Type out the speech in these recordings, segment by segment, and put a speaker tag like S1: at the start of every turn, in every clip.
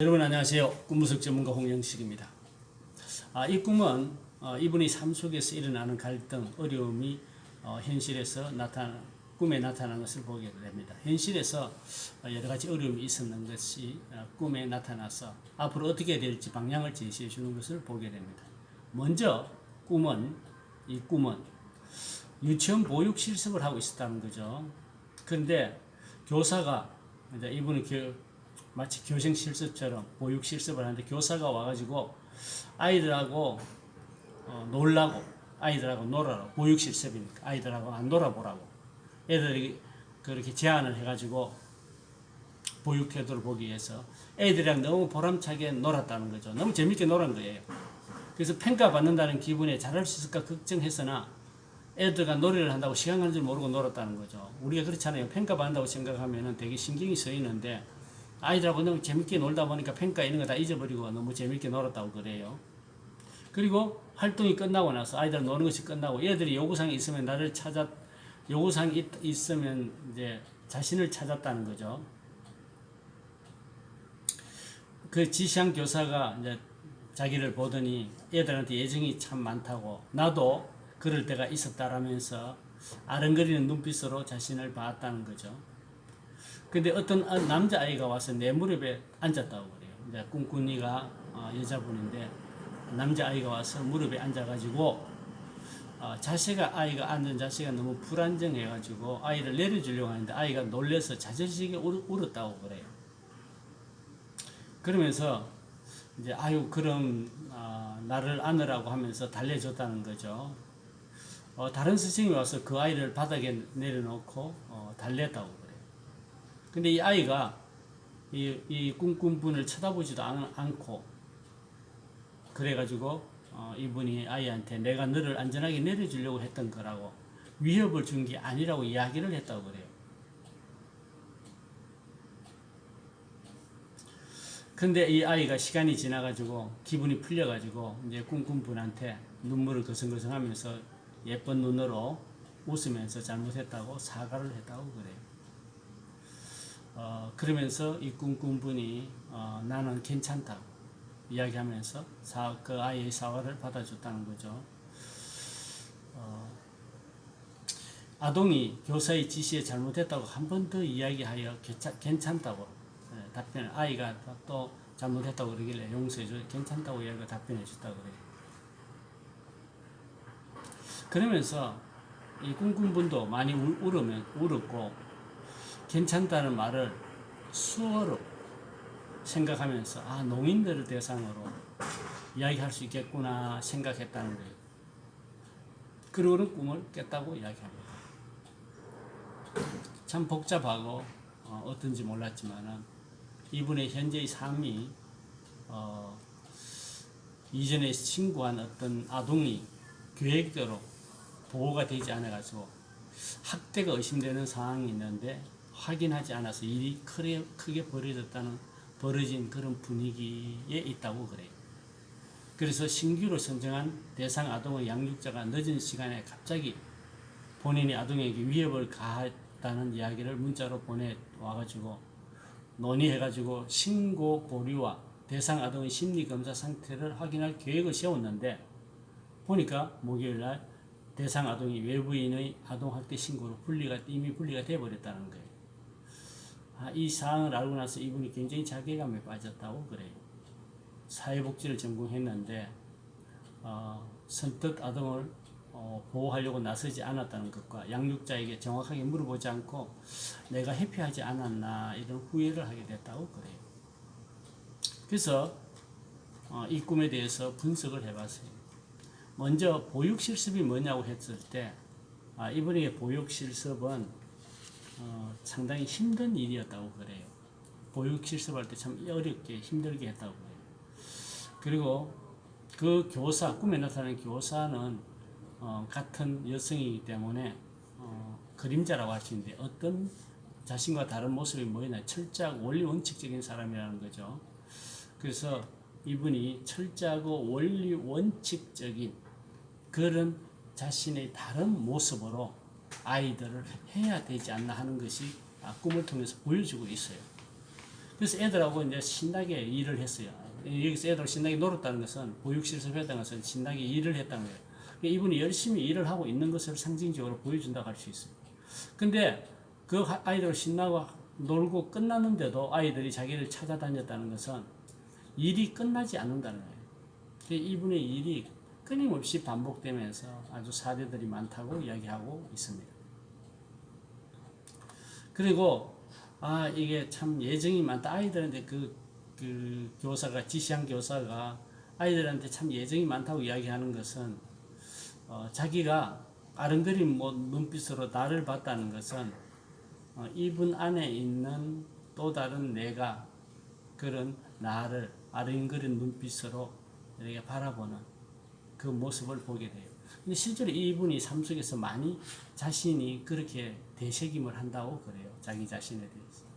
S1: 여러분 안녕하세요. 꿈무석 전문가 홍영식입니다. 아, 이 꿈은 어, 이분의 삶 속에서 일어나는 갈등, 어려움이 어, 현실에서 나타나 꿈에 나타나는 것을 보게 됩니다. 현실에서 어, 여러 가지 어려움이 있었는 것이 어, 꿈에 나타나서 앞으로 어떻게 될지 방향을 제시해 주는 것을 보게 됩니다. 먼저 꿈은 이 꿈은 유치원 보육 실습을 하고 있었다는 거죠. 그런데 교사가 이분은 교, 마치 교생 실습처럼 보육 실습을 하는데 교사가 와가지고 아이들하고 어, 놀라고 아이들하고 놀아라고 보육 실습이니까 아이들하고 안 놀아보라고 애들이 그렇게 제안을 해가지고 보육 태도를 보기 위해서 애들이랑 너무 보람차게 놀았다는 거죠. 너무 재밌게 놀은 거예요. 그래서 평가받는다는 기분에 잘할 수 있을까 걱정했으나 애들과 놀이를 한다고 시간 가는 줄 모르고 놀았다는 거죠. 우리가 그렇잖아요. 평가받는다고 생각하면 되게 신경이 쓰이는데 아이들하고 너무 재밌게 놀다 보니까 평가 있는 거다 잊어버리고 너무 재밌게 놀았다고 그래요. 그리고 활동이 끝나고 나서 아이들 노는 것이 끝나고 얘들이 요구사항이 있으면 나를 찾아 요구사항이 있, 있으면 이제 자신을 찾았다는 거죠. 그 지시한 교사가 이제 자기를 보더니 애들한테 예정이 참 많다고 나도 그럴 때가 있었다라면서 아른거리는 눈빛으로 자신을 봤다는 거죠. 근데 어떤 아- 남자아이가 와서 내 무릎에 앉았다고 그래요. 이제 꿈꾸니가 어, 여자분인데 남자아이가 와서 무릎에 앉아가지고 어, 자세가 아이가 앉은 자세가 너무 불안정해가지고 아이를 내려주려고 하는데 아이가 놀래서 자존심이 울- 울었다고 그래요. 그러면서 이제 아유 그럼 어, 나를 안으라고 하면서 달래줬다는 거죠. 어, 다른 스승이 와서 그 아이를 바닥에 내려놓고 어, 달랬다고. 근데 이 아이가 이, 이 꿈꾼분을 쳐다보지도 않, 않고 그래가지고 어, 이분이 아이한테 내가 너를 안전하게 내려주려고 했던 거라고 위협을 준 게 아니라고 이야기를 했다고 그래요. 근데 이 아이가 시간이 지나가지고 기분이 풀려가지고 이제 꿈꾼분한테 눈물을 거성거성하면서 예쁜 눈으로 웃으면서 잘못했다고 사과를 했다고 그래요. 어, 그러면서 이 꿈꾼분이 어, 나는 괜찮다고 이야기하면서 사, 그 아이의 사과를 받아줬다는 거죠. 어, 아동이 교사의 지시에 잘못했다고 한 번 더 이야기하여 괜찮, 괜찮다고 예, 답변을 아이가 또 잘못했다고 그러길래 용서해줘 괜찮다고 이야기가 답변해 줬다고 그래요. 그러면서 이 꿈꾼분도 많이 울, 울으면 울었고 괜찮다는 말을 수어로 생각하면서 아 농인들을 대상으로 이야기할 수 있겠구나 생각했다는 거예요. 그러고는 꿈을 깼다고 이야기합니다. 참 복잡하고 어, 떤지 몰랐지만은 이분의 현재의 삶이 어, 이전에 신고한 어떤 아동이 계획대로 보호가 되지 않아가지고 학대가 의심되는 상황이 있는데 확인하지 않아서 일이 크게, 크게 벌어졌다는 벌어진 그런 분위기에 있다고 그래요. 그래서 신규로 선정한 대상 아동의 양육자가 늦은 시간에 갑자기 본인이 아동에게 위협을 가했다는 이야기를 문자로 보내 와가지고 논의해가지고 신고 보류와 대상 아동의 심리 검사 상태를 확인할 계획을 세웠는데 보니까 목요일 날 대상 아동이 외부인의 아동 학대 신고로 분리가 이미 분리가 돼 버렸다는 거예요. 아, 이 사항을 알고 나서 이분이 굉장히 자괴감에 빠졌다고 그래요. 사회복지를 전공했는데 어, 선뜻 아동을 어, 보호하려고 나서지 않았다는 것과 양육자에게 정확하게 물어보지 않고 내가 회피하지 않았나 이런 후회를 하게 됐다고 그래요. 그래서 어, 이 꿈에 대해서 분석을 해봤어요. 먼저 보육 실습이 뭐냐고 했을 때 아, 이분에게 보육 실습은 어, 상당히 힘든 일이었다고 그래요. 보육 실습할 때 참 어렵게 힘들게 했다고 그래요. 그리고 그 교사 꿈에 나타나는 교사는 어, 같은 여성이기 때문에 어, 그림자라고 할 수 있는데 어떤 자신과 다른 모습이 뭐였나 철저하고 원리 원칙적인 사람이라는 거죠. 그래서 이분이 철저하고 원리 원칙적인 그런 자신의 다른 모습으로 아이들을 해야 되지 않나 하는 것이 아, 꿈을 통해서 보여주고 있어요. 그래서 애들하고 이제 신나게 일을 했어요. 여기서 애들 신나게 놀았다는 것은 보육 실습했다는 것은 신나게 일을 했다는 거예요. 그러니까 이분이 열심히 일을 하고 있는 것을 상징적으로 보여준다고 할 수 있어요. 근데 그 하- 아이들 신나고 놀고 끝났는데도 아이들이 자기를 찾아다녔다는 것은 일이 끝나지 않는다는 거예요. 그 이분의 일이 끊임없이 반복되면서 아주 사례들이 많다고 이야기하고 있습니다. 그리고 아 이게 참 예정이 많다 아이들한테 그, 그 교사가 지시한 교사가 아이들한테 참 예정이 많다고 이야기하는 것은 어, 자기가 아른거린 뭐 눈빛으로 나를 봤다는 것은 어, 이분 안에 있는 또 다른 내가 그런 나를 아른거린 눈빛으로 이렇게 바라보는 그 모습을 보게 돼요. 근데 실제로 이분이 삶 속에서 많이 자신이 그렇게 대책임을 한다고 그래요. 자기 자신에 대해서.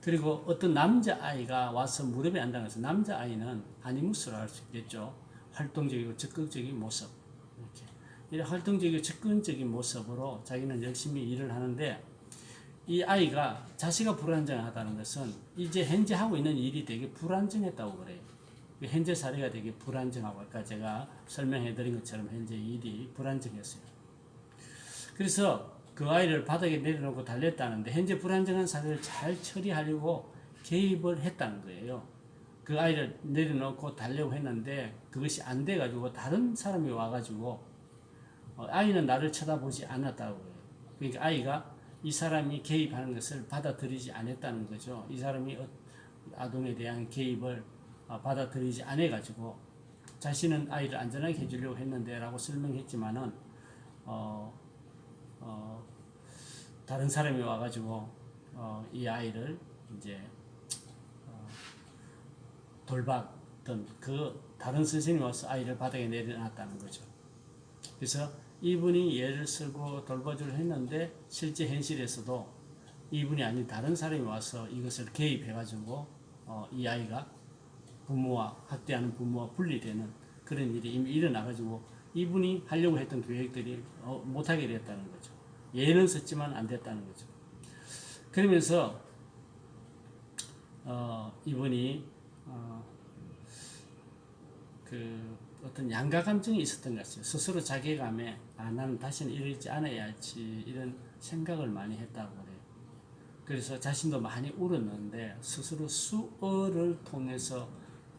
S1: 그리고 어떤 남자아이가 와서 무릎에 앉아서 서 남자아이는 아니무스로 할수 있겠죠. 활동적이고 적극적인 모습. 이렇게. 이런 활동적이고 적극적인 모습으로 자기는 열심히 일을 하는데 이 아이가 자신가 불안정하다는 것은 이제 현재 하고 있는 일이 되게 불안정했다고 그래요. 그 현재 사례가 되게 불안정하고 아까 제가 설명해 드린 것처럼 현재 일이 불안정했어요. 그래서 그 아이를 바닥에 내려놓고 달랬다는데 현재 불안정한 사례를 잘 처리하려고 개입을 했다는 거예요. 그 아이를 내려놓고 달려고 했는데 그것이 안 돼가지고 다른 사람이 와가지고 어, 아이는 나를 쳐다보지 않았다고 해요. 그러니까 아이가 이 사람이 개입하는 것을 받아들이지 않았다는 거죠. 이 사람이 어- 아동에 대한 개입을 어, 받아들이지 않아 가지고 자신은 아이를 안전하게 해주려고 했는데라고 설명했지만은 어, 어, 다른 사람이 와가지고 어, 이 아이를 이제 어, 돌봤던 그 다른 선생님이 와서 아이를 바닥에 내려놨다는 거죠. 그래서 이분이 예를 쓰고 돌봐주려 했는데 실제 현실에서도 이분이 아닌 다른 사람이 와서 이것을 개입해가지고 어, 이 아이가 부모와 학대하는 부모와 분리되는 그런 일이 이미 일어나가지고 이분이 하려고 했던 계획들이 어, 못하게 됐다는 거죠. 예는 썼지만 안 됐다는 거죠. 그러면서 어, 이분이 어, 그 어떤 양가 감정이 있었던 것 같아요. 스스로 자괴감에 아 나는 다시는 이러지 않아야지 이런 생각을 많이 했다고 그래요. 그래서 자신도 많이 울었는데 스스로 수어를 통해서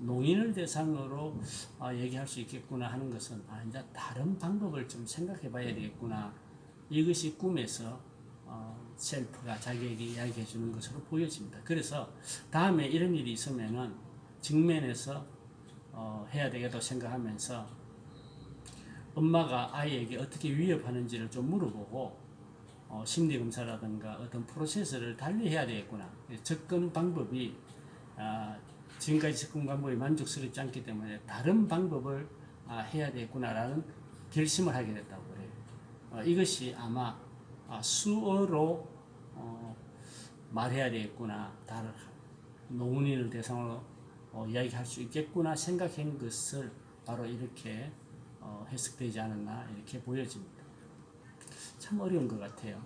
S1: 농인을 대상으로 아, 얘기할 수 있겠구나 하는 것은 아 이제 다른 방법을 좀 생각해 봐야 되겠구나. 이것이 꿈에서 어, 셀프가 자기에게 이야기해 주는 것으로 보여집니다. 그래서 다음에 이런 일이 있으면은 직면에서 어, 해야 되겠다고 생각하면서 엄마가 아이에게 어떻게 위협하는지를 좀 물어보고 어, 심리 검사라든가 어떤 프로세스를 달리 해야 되겠구나. 접근 방법이 아, 지금까지 접근 방법이 만족스럽지 않기 때문에 다른 방법을 아, 해야 되겠구나라는 결심을 하게 됐다고 그래요. 어, 이것이 아마 아, 수어로 어, 말해야 되겠구나. 다른 농인을 대상으로 어, 이야기할 수 있겠구나 생각한 것을 바로 이렇게 어, 해석되지 않았나 이렇게 보여집니다. 참 어려운 것 같아요.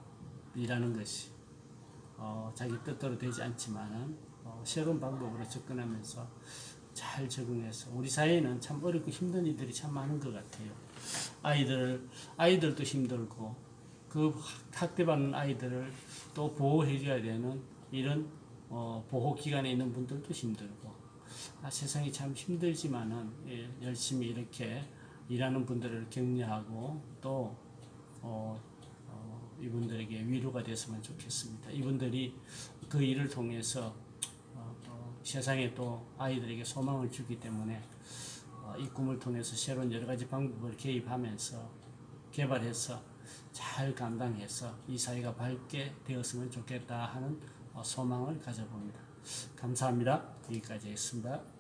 S1: 일하는 것이 어, 자기 뜻대로 되지 않지만은 어, 새로운 방법으로 접근하면서 잘 적응해서 우리 사회에는 참 어렵고 힘든 일들이 참 많은 것 같아요. 아이들 아이들도 힘들고 그 학- 학대받는 아이들을 또 보호해줘야 되는 이런 어, 보호 기관에 있는 분들도 힘들고 아, 세상이 참 힘들지만은 예, 열심히 이렇게 일하는 분들을 격려하고 또 어, 어, 이분들에게 위로가 됐으면 좋겠습니다. 이분들이 그 일을 통해서 어, 또 세상에 또 아이들에게 소망을 주기 때문에 어, 이 꿈을 통해서 새로운 여러 가지 방법을 개입하면서 개발해서 잘 감당해서 이 사회가 밝게 되었으면 좋겠다 하는 어, 소망을 가져봅니다. 감사합니다. 여기까지 했습니다.